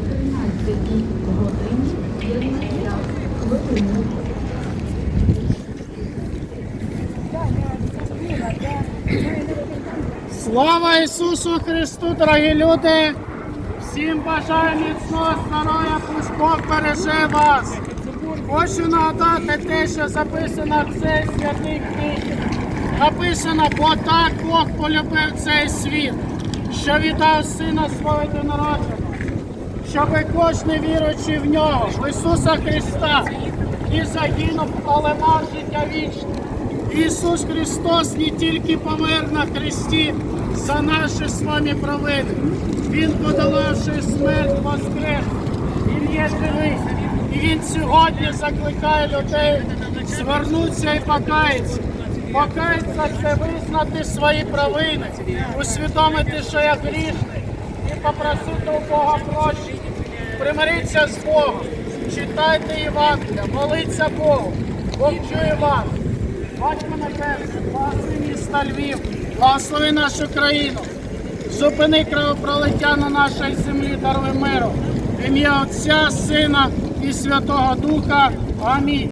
13 годині 50 хвилин. Слава Ісусу Христу, дорогі люди! Всім бажаю міцного здоров'я, пусть Бог береже вас. Хочу нагадати те, що записано в цей святий книгі. Написано, бо так Бог полюбив цей світ, що віддав сина свого єдинородженого, щоб кожен віруючий в нього, в Ісуса Христа, і загинув, але мав життя вічне. Ісус Христос не тільки помер на хресті за наші з вами провини. Він, подолавши смерть, воскрес. Він є живий. І Він сьогодні закликає людей звернутися і покаятися. Покаятися це визнати свої провини, усвідомити, що я грішний, і попросити у Бога прощення. Примиріться з Богом, читайте Євангелія, молиться Богу, Бог чує вас. Батько Небесний, благослови міста Львів, благослови нашу країну, зупини кровопролиття на нашій землі, даруй миру. В ім'я Отця, Сина і Святого Духа. Амінь.